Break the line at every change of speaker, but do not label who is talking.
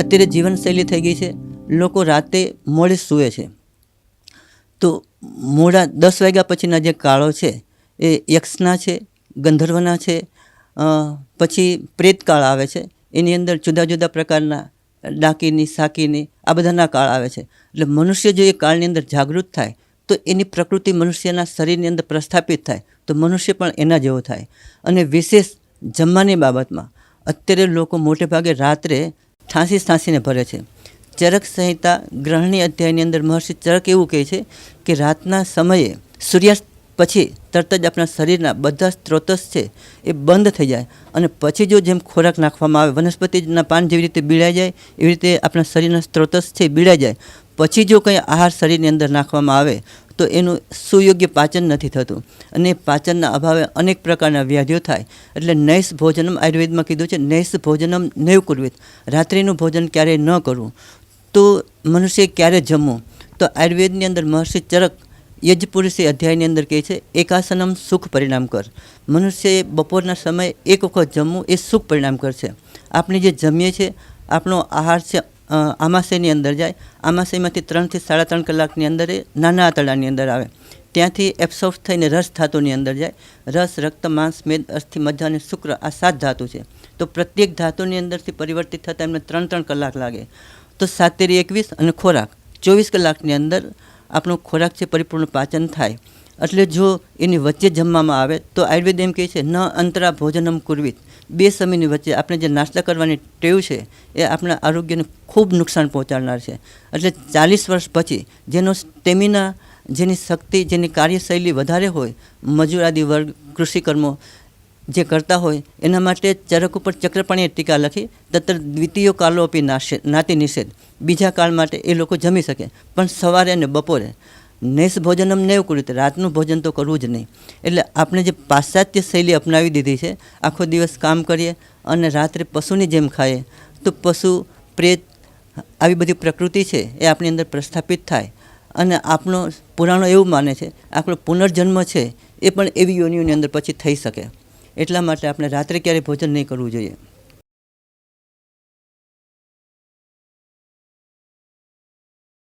અત્યારે જીવનશૈલી થઈ ગઈ છે. લોકો રાતે મોડે સૂવે છે. તો મોડા દસ વાગ્યા પછીના જે કાળો છે, એ યક્ષના છે, ગંધર્વના છે પછી પ્રેતકાળ આવે છે. એની અંદર જુદા જુદા પ્રકારના ડાકીની, સાકીની આ બધાના કાળ આવે છે. એટલે મનુષ્ય જો એ કાળની અંદર જાગૃત થાય, તો એની પ્રકૃતિ મનુષ્યના શરીરની અંદર પ્રસ્થાપિત થાય, તો મનુષ્ય પણ એના જેવો થાય. અને વિશેષ જમવાની બાબતમાં અત્યારે લોકો મોટે ભાગે રાત્રે ઠાંસી ઠાંસીને ભરે છે. ચરક સંહિતા ગ્રહણી અધ્યાયની અંદર મહર્ષિ ચરક એવું કહે છે કે રાતના સમયે સૂર્યાસ્ત પછી તરત જ આપણા શરીરના બધા સ્ત્રોતસ છે એ બંધ થઈ જાય અને પછી જો જેમ ખોરાક નાખવામાં આવે, વનસ્પતિના પાન જેવી રીતે બીડાઈ જાય, એવી રીતે આપણા શરીરના સ્ત્રોતસ છે એ બીડાઈ જાય. પછી જો કંઈ આહાર શરીરની અંદર નાખવામાં આવે તો એનું સુયોગ્ય પાચન નથી થતું. અને પાચનના અભાવે અનેક પ્રકારના વ્યાધિઓ થાય. એટલે નૈસ ભોજનમ આયુર્વેદમાં કીધું છે, નૈસ ભોજનમ નૈવ કુર્વિત રાત્રિનું ભોજન ક્યારેય ન કરવું. તો મનુષ્ય ક્યારે જમવું? તો આયુર્વેદની અંદર મહર્ષિ ચરક યજપુરુષી અધ્યાયની અંદર કહે છે, એકાસનમ સુખ પરિણામ કર. મનુષ્યએ બપોરના સમયે એક વખત જમવું એ સુખ પરિણામ કરશે. આપણે જે જમીએ છીએ, આપણો આહાર છે આમાશયની અંદર જાય. આમાશયમાંથી ત્રણથી સાડા ત્રણ કલાકની અંદર એ નાના આંતરડાની અંદર આવે. ત્યાંથી એબ્સોર્બ થઈને રસ ધાતુની અંદર જાય. રસ, રક્ત, માંસ, મેદ, અસ્થિ મજ્જા અને શુક્ર આ સાત ધાતુ છે. તો પ્રત્યેક ધાતુની અંદરથી પરિવર્તિત થતાં એમને ત્રણ ત્રણ કલાક લાગે. તો સાતેરી એકવીસ અને ખોરાક. ચોવીસ કલાકની અંદર આપણો ખોરાક છે, પરિપૂર્ણ પાચન થાય. એટલે જો એની વચ્ચે જમવામાં આવે, તો આયુર્વેદ એમ કહે છે, ન અંતરા ભોજનમ કુરવિત. બે સમયની વચ્ચે આપણે જે નાસ્તા કરવાની ટેવ છે, એ આપણા આરોગ્યને ખૂબ નુકસાન પહોંચાડનાર છે. એટલે ચાલીસ વર્ષ પછી જેનો સ્ટેમિના, જેની શક્તિ, જેની કાર્યશૈલી વધારે હોય, મજૂર આદિ વર્ગ, કૃષિકર્મો જે કરતા હોય, એના માટે ચરક ઉપર ચક્રપાણીએ ટીકા લખી તત્ર દ્વિતીય કાલો આપી નાશે, નાતિ નિષેધ. બીજા કાળ માટે એ લોકો જમી શકે, પણ સવારે અને બપોરે. નૈસ ભોજનમ નેવ કૃત રાતનું ભોજન તો કરવું જ નહીં. એટલે આપણે જે પાશ્ચાત્ય શૈલી અપનાવી દીધી છે, આખો દિવસ કામ કરીએ અને રાત્રે પશુની જેમ ખાઈએ, તો પશુ પ્રેત, આવી બધી પ્રકૃતિ છે એ આપણી અંદર પ્રસ્થાપિત થાય. અને આપણો પુરાણો એવું માને છે, આપણો પુનર્જન્મ છે એ પણ એવી યોનિઓની અંદર પછી થઈ શકે. એટલા માટે આપણે રાત્રે ક્યારેય ભોજન નહીં કરવું જોઈએ.